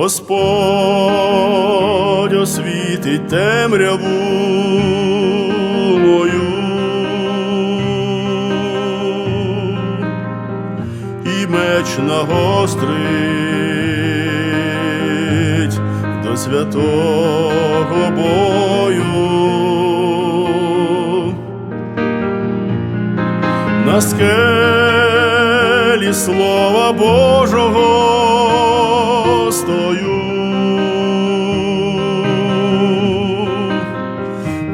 Господь освітить темряву мою. і меч нагострить до святого бою. На скелі слова Божого стою.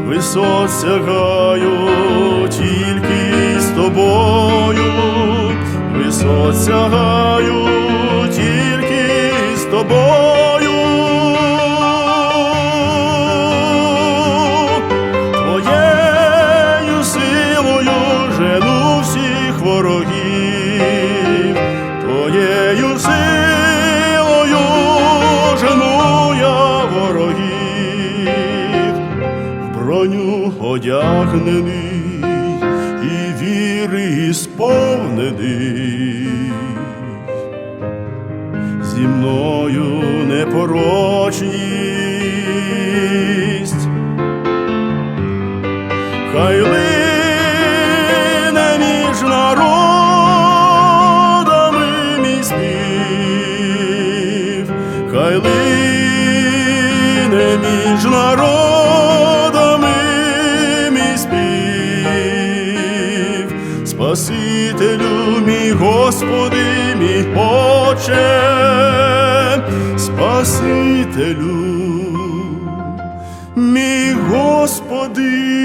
Висот сягаю тільки з тобою, висот сягаю тільки з тобою. Броню одягнений і віри сповнений. Зі мною непорочність, хай лине між народами мій спів, хай лине між народами Господи, мій Отче, Спасителю, мій Господи.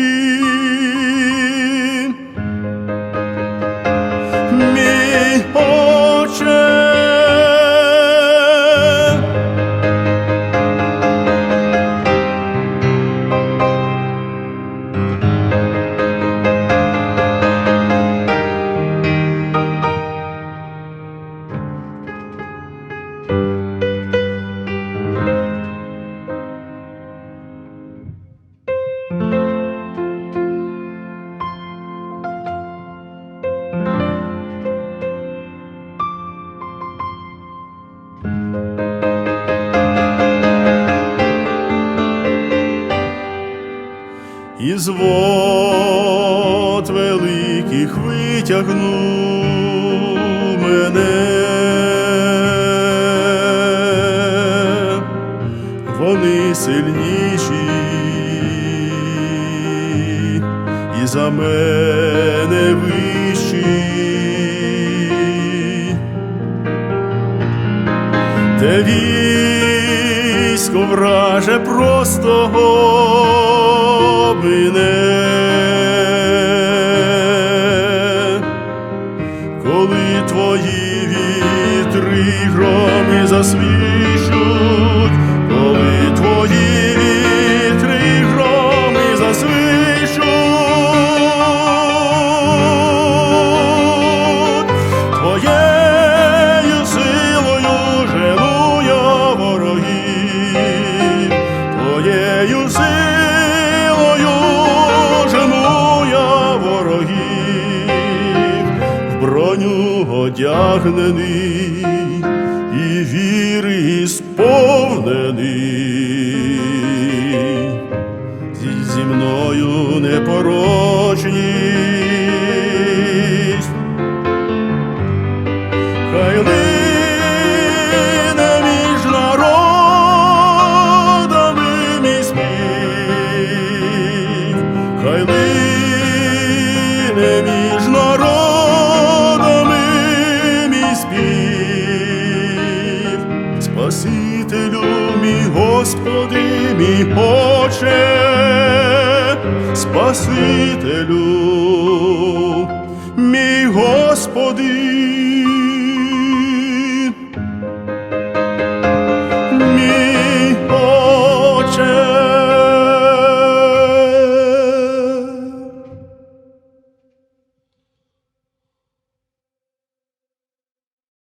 Із вод великих витягнув мене. Вони сильніші і за мене вищі. Те військо враже просто мине. Коли твої вітри громи засвіщуть, броню одягнений і віри сповнений. Зі- Зі мною непорочність, хай лине між народами мій спів, хай лине між Спасителю мій Господи, мій Отче, Спасителю, мій Господи.